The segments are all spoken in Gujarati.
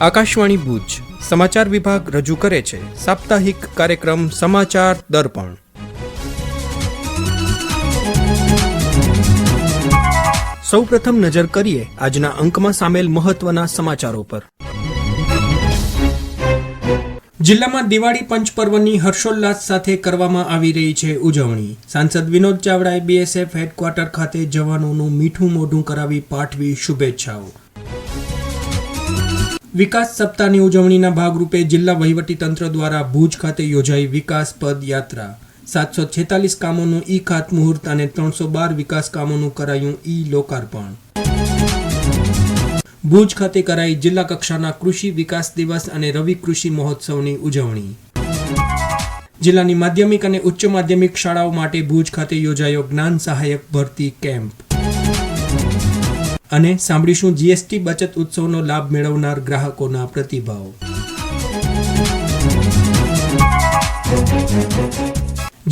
આકાશવાણી ભુજ. સમાચાર વિભાગ રજૂ કરે છે. સાપ્તાહિક કાર્યક્રમ સમાચાર દર્પણ. સૌપ્રથમ નજર કરીએ આજના અંકમાં સામેલ મહત્વના સમાચારો પર. જિલ્લામાં દિવાળી પંચ પર્વની હર્ષોલ્લાસ સાથે કરવામાં આવી રહી છે ઉજવણી. સાંસદ વિનોદ ચાવડાએ બીએસએફ હેડક્વાર્ટર ખાતે જવાનોનું મીઠું મોઢું કરાવી પાઠવી શુભેચ્છાઓ. વિકાસ સપ્તાહની ઉજવણીના ભાગરૂપે જિલ્લા વહીવટીતંત્ર દ્વારા ભુજ ખાતે યોજાઈ વિકાસ પદ યાત્રા. સાતસો છેતાલીસ કામોનું ઈ ખાતમુહૂર્ત અને ત્રણસો બાર વિકાસ કામોનું કરાયું ઈ લોકાર્પણ. ભુજ ખાતે કરાઈ જિલ્લા કક્ષાના કૃષિ વિકાસ દિવસ અને રવિ કૃષિ મહોત્સવની ઉજવણી. જિલ્લાની માધ્યમિક અને ઉચ્ચ માધ્યમિક શાળાઓ માટે ભુજ ખાતે યોજાયો જ્ઞાન સહાયક ભરતી કેમ્પ. અને સાંભળીશું જીએસટી બચત ઉત્સવનો લાભ મેળવનાર ગ્રાહકોના પ્રતિભાવો.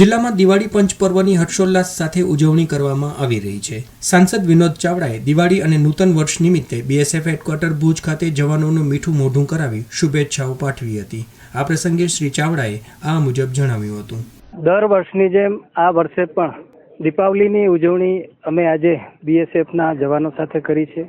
જિલ્લામાં દિવાળી પંચ પર્વની હર્ષોલ્લાસ સાથે ઉજવણી કરવામાં આવી રહી છે. સાંસદ વિનોદ ચાવડાએ દિવાળી અને નૂતન વર્ષ નિમિત્તે બીએસએફ હેડક્વાર્ટર ભુજ ખાતે જવાનોનું મીઠું મોઢું કરાવી શુભેચ્છાઓ પાઠવી હતી. આ પ્રસંગે શ્રી ચાવડાએ આ મુજબ જણાવ્યું હતું. દર વર્ષની જેમ આ વર્ષે પણ દીપાવલીની ઉજવણી અમે આજે બીએસએફના જવાનો સાથે કરી છે.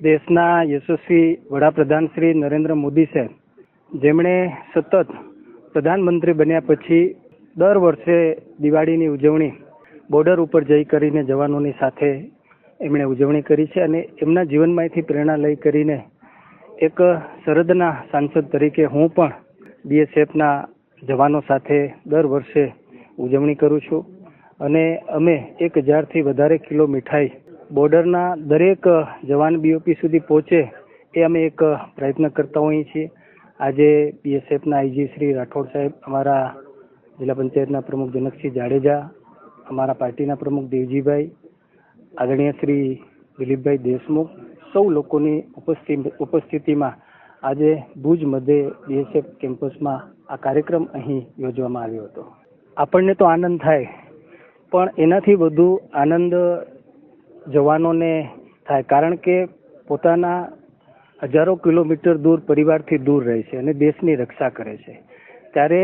દેશના યશસ્વી વડાપ્રધાન શ્રી નરેન્દ્ર મોદી સાહેબ, જેમણે સતત પ્રધાનમંત્રી બન્યા પછી દર વર્ષે દિવાળીની ઉજવણી બોર્ડર ઉપર જઈ કરીને જવાનોની સાથે એમણે ઉજવણી કરી છે અને એમના જીવનમાંથી પ્રેરણા લઈ કરીને એક સરહદના સાંસદ તરીકે હું પણ બીએસએફના જવાનો સાથે દર વર્ષે ઉજવણી કરું છું. અને અમે એક હજારથી વધારે કિલો મીઠાઈ બોર્ડરના દરેક જવાન બીઓપી સુધી પહોંચે એ અમે એક પ્રયત્ન કરતા હોઈએ છીએ. આજે બીએસએફના આઈજી શ્રી રાઠોડ સાહેબ, અમારા જિલ્લા પંચાયતના પ્રમુખ જનકસિંહ જાડેજા, અમારા પાર્ટીના પ્રમુખ દેવજીભાઈ, આદરણીય શ્રી દિલીપભાઈ દેશમુખ, સૌ લોકોની ઉપસ્થિતિ ઉપસ્થિતિમાં આજે ભુજ મધ્ય બીએસએફ કેમ્પસમાં આ કાર્યક્રમ અહીં યોજવામાં આવ્યો હતો. આપણને તો આનંદ થાય પણ એનાથી વધુ આનંદ જવાનોને થાય, કારણ કે પોતાના હજારો કિલોમીટર દૂર પરિવારથી દૂર રહે છે અને દેશની રક્ષા કરે છે. ત્યારે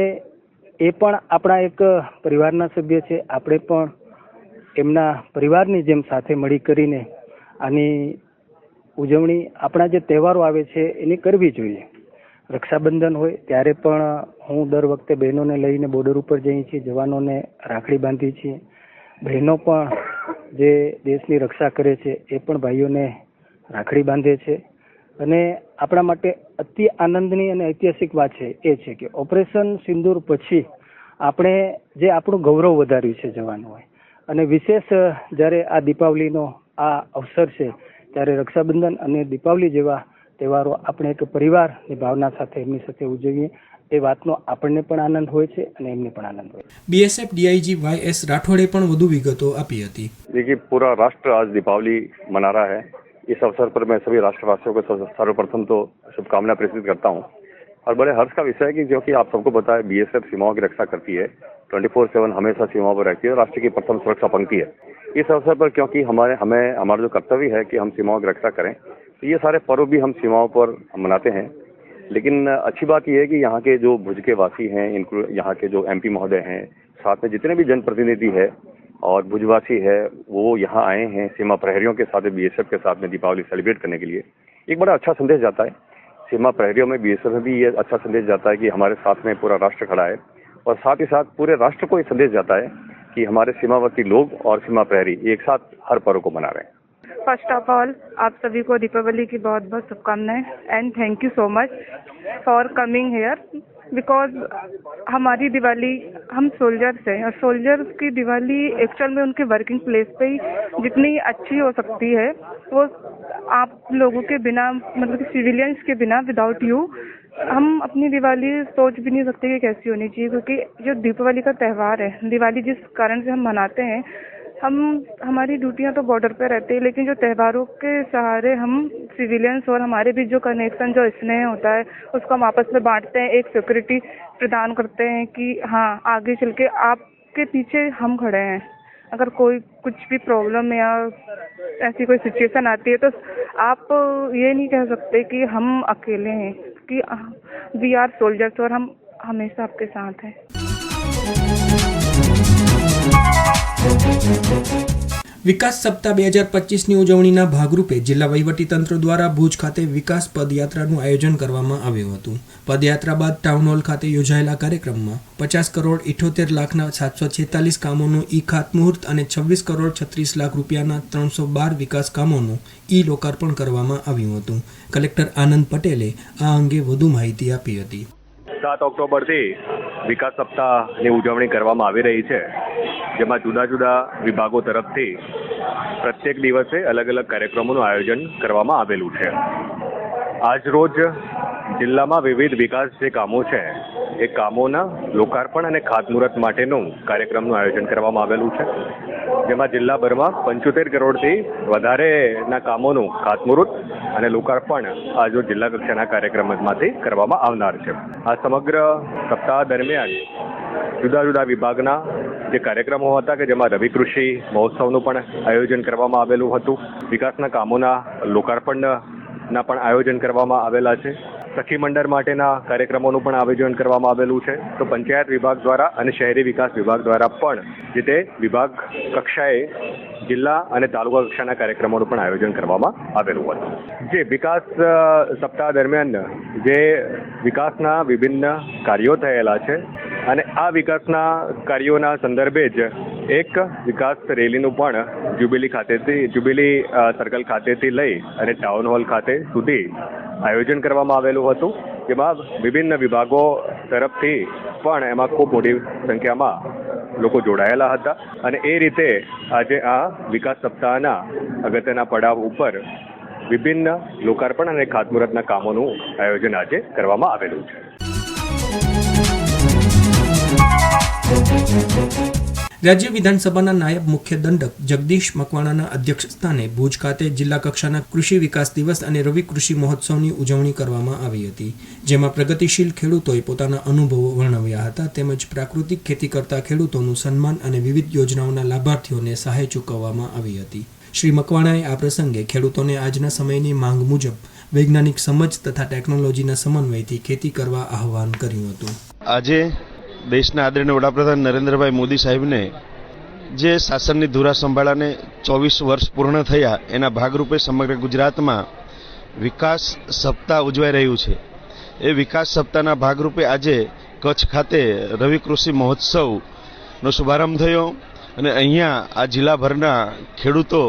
એ પણ આપણા એક પરિવારના સભ્ય છે, આપણે પણ એમના પરિવારની જેમ સાથે મળી કરીને આની ઉજવણી, આપણા જે તહેવારો આવે છે એની કરવી જોઈએ. રક્ષાબંધન હોય ત્યારે પણ હું દર વખતે બહેનોને લઈને બોર્ડર ઉપર જઈએ છીએ, જવાનોને રાખડી બાંધીએ છીએ. બહેનો પણ જે દેશની રક્ષા કરે છે, એ પણ ભાઈઓને રાખડી બાંધે છે. અને આપણા માટે અતિ આનંદની અને ઐતિહાસિક વાત છે, એ છે કે ઓપરેશન સિંદૂર પછી આપણે જે આપણું ગૌરવ વધાર્યું છે જવાનું હોય. અને વિશેષ, જ્યારે આ દીપાવલીનો આ અવસર છે, ત્યારે રક્ષાબંધન અને દીપાવલી જેવા તહેવારો આપણે એક પરિવારની ભાવના સાથે એમની સાથે ઉજવીએ એ વાતનો આપણને પણ આનંદ હોય છે અને એમને પણ આનંદ હોય છે બીએસએફ ડીઆઈજી વાય એસ રાઠોડે પણ વધુ વિગતો આપી હતી देखिए पूरा राष्ट्र आज दीपावली मना रहा है इस अवसर पर मैं सभी राष्ट्रवासियों को सर्व- सर्वप्रथम तो शुभकामनाएं प्रेषित करता हूं और बड़े हर्ष का विषय है कि जो कि आप सबको पता है बीएसएफ सीमाओं की रक्षा करती है ट्वेंटी फोर सेवन हमेशा सीमाओं पर रहती है और राष्ट्र की प्रथम सुरक्षा पंक्ति है इस अवसर पर क्योंकि हमारे हमें हमारा जो कर्तव्य है कि हम सीमाओं की रक्षा करें तो ये सारे पर्व भी हम सीमाओं पर मनाते हैं लेकिन अच्छी बात यह है कि यहाँ के जो भुज के वासी हैं, इनको, यहाँ के जो एमपी महोदय हैं, साथ में जितने भी जनप्रतिनिधि है और भुजवासी है, वो यहाँ आए हैं सीमा प्रहरियों के साथ बीएसएफ के साथ में दीपावली सेलिब्रेट करने के लिए। एक बड़ा अच्छा संदेश जाता है। सीमा प्रहरियों में बीएसएफ में भी ये अच्छा संदेश जाता है कि हमारे साथ में पूरा राष्ट्र खड़ा है और साथ ही साथ पूरे राष्ट्र को ये संदेश जाता है कि हमारे सीमावर्ती लोग और सीमा प्रहरी एक साथ हर पर्व को मना रहे हैं। फ़र्स्ट ऑफ़ ऑल आप सभी को दीपावली की बहुत बहुत शुभकामनाएँ and thank you so much for coming here because हमारी दिवाली, हम सोल्जर्स हैं और सोल्जर्स की दिवाली एक्चुअल में उनके वर्किंग प्लेस पे ही जितनी अच्छी हो सकती है, वो आप लोगों के बिना मतलब कि सिविलियंस के बिना विदाउट यू हम अपनी दिवाली सोच भी नहीं सकते कि कैसी होनी चाहिए क्योंकि जो दीपावली का त्यौहार है, दिवाली जिस कारण से हम मनाते हैं हम, हमारी ड्यूटियाँ तो बॉर्डर पे रहती है, लेकिन जो त्योहारों के सहारे हम सिविलियंस और हमारे बीच जो कनेक्शन जो स्नेह होता है, उसको हम आपस में बांटते हैं, एक सिक्योरिटी प्रदान करते हैं कि हाँ आगे चल के आपके पीछे हम खड़े हैं। अगर कोई कुछ भी प्रॉब्लम या ऐसी कोई सिचुएशन आती है तो आप ये नहीं कह सकते कि हम अकेले हैं, कि वी आर सोल्जर्स और हम हमेशा आपके साथ हैं। વિકાસ સપ્તાહ બે હજાર પચીસની ઉજવણીના ભાગરૂપે જિલ્લા વહીવટીતંત્ર દ્વારા ભુજ ખાતે વિકાસ પદયાત્રાનું આયોજન કરવામાં આવ્યું હતું. પદયાત્રા બાદ ટાઉન હોલ ખાતે યોજાયેલા કાર્યક્રમમાં પચાસ કરોડ ઇઠોતેર લાખના સાતસો છેતાલીસ કામોનું ઈ ખાતમુહૂર્ત અને છવ્વીસ કરોડ છત્રીસ લાખ રૂપિયાના ત્રણસો બાર વિકાસ કામોનું ઈ લોકાર્પણ કરવામાં આવ્યું હતું. કલેક્ટર આનંદ પટેલે આ અંગે વધુ માહિતી આપી હતી. સાત ઓક્ટોબરથી વિકાસ સપ્તાહની ઉજવણી કરવામાં આવી રહી છે. જેમાં જુદા જુદા વિભાગો તરફથી પ્રત્યેક દિવસે અલગ અલગ કાર્યક્રમોનું આયોજન કરવામાં આવેલું છે. આજરોજ જિલ્લામાં વિવિધ વિકાસ જે કામો છે, એ કામોના લોકાર્પણ અને ખાતમુહૂર્ત માટેનું કાર્યક્રમનું આયોજન કરવામાં આવેલું છે. જેમાં જિલ્લાભરમાં પંચોતેર કરોડથી વધારેના કામોનું ખાતમુહૂર્ત અને લોકાર્પણ આજો જિલ્લા કક્ષાના કાર્યક્રમમાંથી કરવામાં આવનાર છે. આ સમગ્ર સપ્તાહ દરમિયાન જુદા જુદા વિભાગના જે કાર્યક્રમો હતા કે જેમાં રવિ કૃષિ મહોત્સવનું પણ આયોજન કરવામાં આવેલું હતું, વિકાસના કામોના લોકાર્પણના પણ આયોજન કરવામાં આવેલા છે. સખી મંડળ માટેના કાર્યક્રમોનું પણ આયોજન કરવામાં આવેલું છે. તો પંચાયત વિભાગ દ્વારા અને શહેરી વિકાસ વિભાગ દ્વારા પણ જે તે વિભાગ કક્ષાએ જિલ્લા અને તાલુકા કક્ષાના કાર્યક્રમોનું પણ આયોજન કરવામાં આવેલું હતું. જે વિકાસ સપ્તાહ દરમિયાન જે વિકાસના વિભિન્ન કાર્યો થયેલા છે અને આ વિકાસના કાર્યોના સંદર્ભે જ એક વિકાસ રેલીનું પણ જ્યુબિલી ખાતેથી, જ્યુબિલી સર્કલ ખાતેથી લઈ અને ટાઉન હોલ ખાતે સુધી આયોજન કરવામાં આવેલું હતું. જેમાં વિભિન્ન વિભાગો તરફથી પણ એમાં ખૂબ મોટી સંખ્યામાં લોકો જોડાયેલા હતા. અને એ રીતે આજે આ વિકાસ સપ્તાહના અગત્યના પડાવ ઉપર વિભિન્ન લોકાર્પણ અને ખાતમુહૂર્તના કામોનું આયોજન આજે કરવામાં આવેલું છે. રાજ્ય વિધાનસભાના નાયબ મુખ્ય દંડક જગદીશ મકવાણાના અધ્યક્ષસ્થાને ભુજ ખાતે જિલ્લા કક્ષાના કૃષિ વિકાસ દિવસ અને રવિ કૃષિ મહોત્સવની ઉજવણી કરવામાં આવી હતી, જેમાં પ્રગતિશીલ ખેડૂતોએ પોતાના અનુભવો વર્ણવ્યા હતા તેમજ પ્રાકૃતિક ખેતી કરતા ખેડૂતોનું સન્માન અને વિવિધ યોજનાઓના લાભાર્થીઓને સહાય ચૂકવવામાં આવી હતી. શ્રી મકવાણાએ આ પ્રસંગે ખેડૂતોને આજના સમયની માંગ મુજબ વૈજ્ઞાનિક સમજ તથા ટેકનોલોજીના સમન્વયથી ખેતી કરવા આહવાન કર્યું હતું. આજે દેશના આદરણીય વડાપ્રધાન નરેન્દ્રભાઈ મોદી સાહેબને જે શાસનની ધુરા સંભાળાને ચોવીસ વર્ષ પૂર્ણ થયા, એના ભાગરૂપે સમગ્ર ગુજરાતમાં વિકાસ સપ્તાહ ઉજવાઈ રહ્યું છે. એ વિકાસ સપ્તાહના ભાગરૂપે આજે કચ્છ ખાતે રવિ કૃષિ મહોત્સવનો શુભારંભ થયો અને અહીંયા આ જિલ્લાભરના ખેડૂતો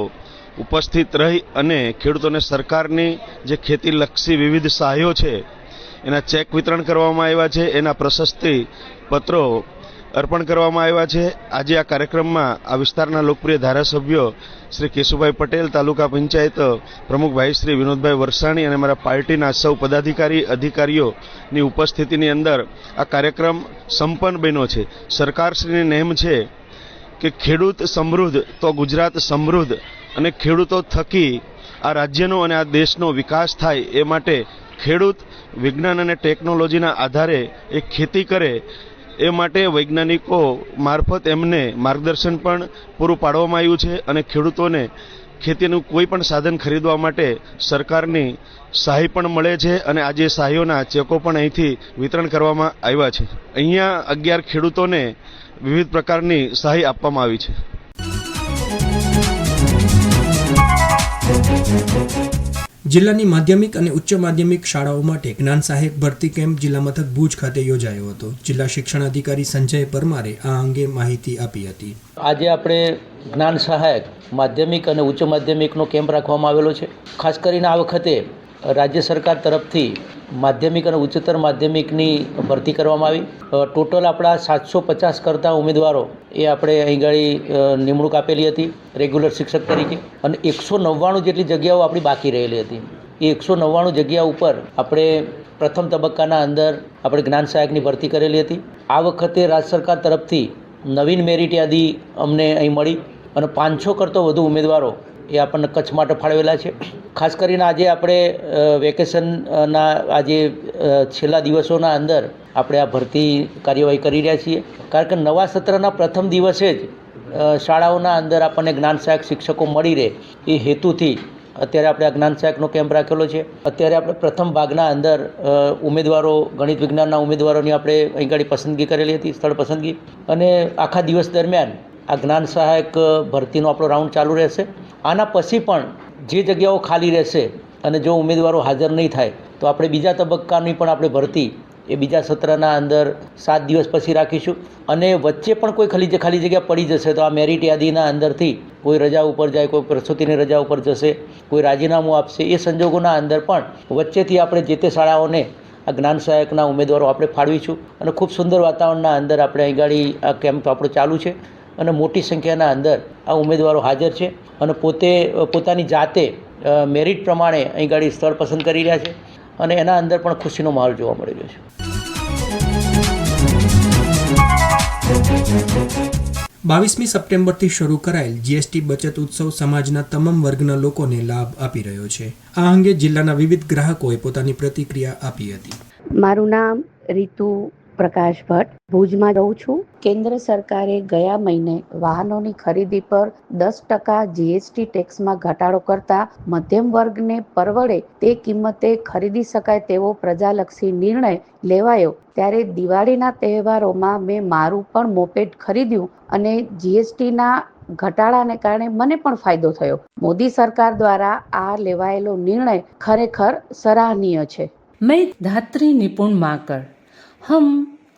ઉપસ્થિત રહી અને ખેડૂતોને સરકારની જે ખેતીલક્ષી વિવિધ સહાયો છે એના ચેક વિતરણ કરવામાં આવ્યા છે, એના પ્રશસ્તિ પત્રો અર્પણ કરવામાં આવ્યા છે. આજે આ કાર્યક્રમમાં આ વિસ્તારના લોકપ્રિય ધારાસભ્યો શ્રી કેશુભાઈ પટેલ, તાલુકા પંચાયત પ્રમુખભાઈ શ્રી વિનોદભાઈ વરસાણી અને મારા પાર્ટીના સૌ પદાધિકારી, અધિકારીઓની ઉપસ્થિતિની અંદર આ કાર્યક્રમ સંપન્ન બન્યો છે. સરકારશ્રીની નેમ છે કે ખેડૂત સમૃદ્ધ તો ગુજરાત સમૃદ્ધ અને ખેડૂતો થકી આ રાજ્યનો અને આ દેશનો વિકાસ થાય એ માટે ખેડૂત વિજ્ઞાન અને ટેકનોલોજીના આધારે એ ખેતી કરે એ માટે વૈજ્ઞાનિકો મારફત એમને માર્ગદર્શન પણ પૂરું પાડવામાં આવ્યું છે અને ખેડૂતોને ખેતીનું કોઈ પણ સાધન ખરીદવા માટે સરકારની સહાય પણ મળે છે અને આજે સહાયોના ચેકો પણ અહીંથી વિતરણ કરવામાં આવ્યા છે. અહીંયા અગિયાર ખેડૂતોને વિવિધ પ્રકારની સહાય આપવામાં આવી છે. જિલ્લાની માધ્યમિક અને ઉચ્ચ માધ્યમિક શાળાઓ માટે જ્ઞાન સહાયક ભરતી કેમ્પ જિલ્લા મથક ભુજ ખાતે યોજાયો હતો. જિલ્લા શિક્ષણ અધિકારી સંજય પરમારે આ અંગે માહિતી આપી હતી. આજે આપણે જ્ઞાન સહાયક, માધ્યમિક અને ઉચ્ચ માધ્યમિકનો કેમ્પ રાખવામાં આવેલો છે. ખાસ કરીને આ વખતે રાજ્ય સરકાર તરફથી માધ્યમિક અને ઉચ્ચતર માધ્યમિકની ભરતી કરવામાં આવી. ટોટલ આપણા સાતસો પચાસ કરતાં ઉમેદવારો એ આપણે અહીં ગાડી નિમણૂક આપેલી હતી, રેગ્યુલર શિક્ષક તરીકે. અને એકસો નવ્વાણું જેટલી જગ્યાઓ આપણી બાકી રહેલી હતી. એ એકસો નવ્વાણું જગ્યા ઉપર આપણે પ્રથમ તબક્કાના અંદર આપણે જ્ઞાન સહાયકની ભરતી કરેલી હતી. આ વખતે રાજ્ય સરકાર તરફથી નવીન મેરિટ યાદી અમને અહીં મળી અને પાંચસો કરતો વધુ ઉમેદવારો એ આપણને કચ્છ માટે ફાળવેલા છે. ખાસ કરીને આજે આપણે વેકેશનના આજે છેલ્લા દિવસોના અંદર આપણે આ ભરતી કાર્યવાહી કરી રહ્યા છીએ. કારણ કે નવા સત્રના પ્રથમ દિવસે જ શાળાઓના અંદર આપણને જ્ઞાન સહાયક શિક્ષકો મળી રહે. એ હેતુથી અત્યારે આપણે આ જ્ઞાન સહાયકનો કેમ્પ રાખેલો છે. અત્યારે આપણે પ્રથમ ભાગના અંદર ઉમેદવારો, ગણિત વિજ્ઞાનના ઉમેદવારોની આપણે અહીં ગાડી પસંદગી કરેલી હતી, સ્થળ પસંદગી. અને આખા દિવસ દરમિયાન આ જ્ઞાન સહાયક ભરતીનો આપણો રાઉન્ડ ચાલુ રહેશે. આના પછી પણ જે જગ્યાઓ ખાલી રહેશે અને જો ઉમેદવારો હાજર નહીં થાય, તો આપણે બીજા તબક્કાની પણ આપણે ભરતી એ બીજા સત્રના અંદર સાત દિવસ પછી રાખીશું. અને વચ્ચે પણ કોઈ ખાલી ખાલી જગ્યા પડી જશે, તો આ મેરિટ યાદીના અંદરથી કોઈ રજા ઉપર જાય, કોઈ પ્રસૂતિની રજા ઉપર જશે, કોઈ રાજીનામું આપશે, એ સંજોગોના અંદર પણ વચ્ચેથી આપણે જે તે શાળાઓને આ જ્ઞાન સહાયકના ઉમેદવારો આપણે ફાળવીશું. અને ખૂબ સુંદર વાતાવરણના અંદર આપણે અહીં ગાડી આ કેમ્પ આપણો ચાલુ છે. અને મોટી સંખ્યાના અંદર આ ઉમેદવારો હાજર છે અને પોતે પોતાની જાતે મેરિટ પ્રમાણે અહીં ગાડી સ્થળ પસંદ કરી રહ્યા છે અને એના અંદર પણ ખુશીનો માહોલ જોવા મળી રહ્યો છે. બાવીસમી સપ્ટેમ્બરથી શરૂ કરાયેલ જીએસટી બચત ઉત્સવ સમાજના તમામ વર્ગના લોકોને લાભ આપી રહ્યો છે. આ અંગે જિલ્લાના વિવિધ ગ્રાહકોએ પોતાની પ્રતિક્રિયા આપી હતી. મારું નામ રીતુ પ્રકાશ ભટ્ટ, ભુજમાં રહું છું. કેન્દ્ર સરકારે ગયા મહિને વાહનોની ખરીદી પર દસ ટકા જીએસટી ટેક્સમાં ઘટાડો કરતા મધ્યમ વર્ગને પરવડે તે કિંમતે ખરીદી શકાય તેવો પ્રજાલક્ષી નિર્ણય લેવાયો. ત્યારે દિવાળીના તહેવારોમાં મેં મારું પણ મોપેટ ખરીદ્યું અને જીએસટીના ઘટાડાને કારણે મને પણ ફાયદો થયો. મોદી સરકાર દ્વારા આ લેવાયેલો નિર્ણય ખરેખર સરાહનીય છે. મેં ધાત્રી નિપુણ માકડ हम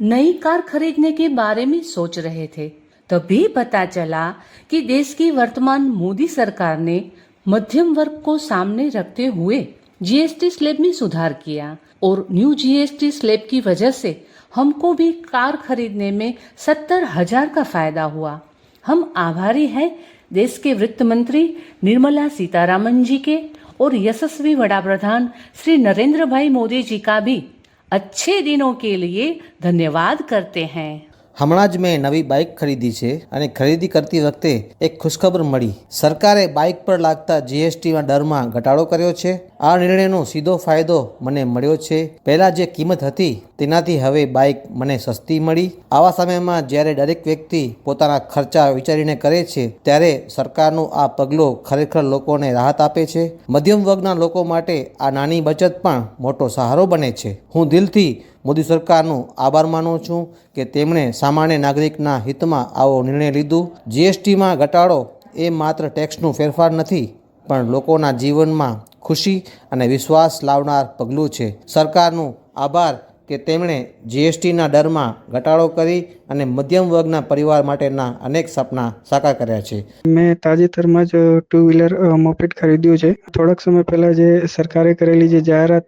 नई कार खरीदने के बारे में सोच रहे थे। तभी पता चला कि देश की वर्तमान मोदी सरकार ने मध्यम वर्ग को सामने रखते हुए जीएसटी स्लैब में सुधार किया और न्यू जीएसटी स्लैब की वजह से हमको भी कार खरीदने में सत्तर हज़ार का फ़ायदा हुआ। हम आभारी हैं देश के वित्त मंत्री निर्मला सीतारामन जी के और यशस्वी वड़ा प्रधान श्री नरेंद्र भाई मोदी जी का भी। अच्छे दिनों के लिए धन्यवाद करते हैं હમણાં જ મેં નવી બાઇક ખરીદી છે અને ખરીદી કરતી વખતે એક ખુશખબર મળી. સરકારે બાઇક પર લાગતા જીએસટીના દરમાં ઘટાડો કર્યો છે. આ નિર્ણયનો સીધો ફાયદો મને મળ્યો છે. પહેલાં જે કિંમત હતી તેનાથી હવે બાઇક મને સસ્તી મળી. આવા સમયમાં જ્યારે દરેક વ્યક્તિ પોતાના ખર્ચા વિચારીને કરે છે, ત્યારે સરકારનું આ પગલું ખરેખર લોકોને રાહત આપે છે. મધ્યમ વર્ગના લોકો માટે આ નાની બચત પણ મોટો સહારો બને છે. હું દિલથી મોદી સરકારનું આભાર માનું છું કે તેમણે સામાન્ય નાગરિકના હિતમાં આવો નિર્ણય લીધો. જીએસટીમાં ઘટાડો એ માત્ર ટેક્સનું ફેરફાર નથી, પણ લોકોના જીવનમાં ખુશી અને વિશ્વાસ લાવનાર પગલું છે. સરકારનું આભાર કે તેમણે જીએસટીના દરમાં ઘટાડો કરી અને મધ્યમ વર્ગના પરિવાર માટેના અનેક સપના સાકાર કર્યા છે. મેં તાજેતરમાં જ ટુ વ્હીલર મોપેટ ખરીદ્યું છે. થોડાક સમય પહેલા જે સરકારે કરેલી જે જાહેરાત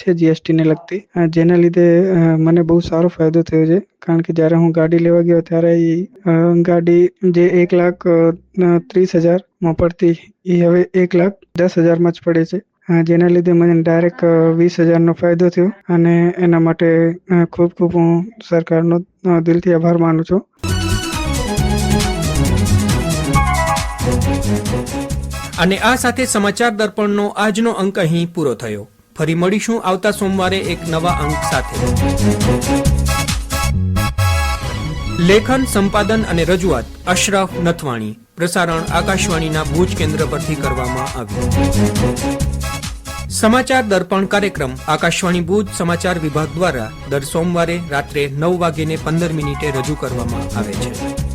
છે જીએસટીને લગતી જેના લીધે મને બહુ સારો ફાયદો થયો છે. કારણ કે જ્યારે હું ગાડી લેવા ગયો ત્યારે એ ગાડી જે એક લાખ ત્રીસ હજારમાં પડતી એ હવે એક લાખ દસ હજારમાં જ પડે છે. જેના લીધે મને ડાયરેક્ટ વીસ હજારનો ફાયદો થયો અને એના માટે ખૂબ ખૂબ હું સરકારનો દિલથી આભાર માનું છું. અને આ સાથે સમાચાર દર્પણનો આજનો અંક અહીં પૂરો થયો. ફરી મળીશું આવતા સોમવારે એક નવા અંક સાથે. લેખન, સંપાદન અને રજૂઆત, અશરફ નથવાણી. પ્રસારણ આકાશવાણીના ભુજ કેન્દ્ર પરથી કરવામાં આવ્યું. સમાચાર દર્પણ કાર્યક્રમ, આકાશવાણી ભુજ સમાચાર વિભાગ દ્વારા દર સોમવારે રાત્રે નવ વાગ્યે પંદર મિનિટે રજૂ કરવામાં આવે છે.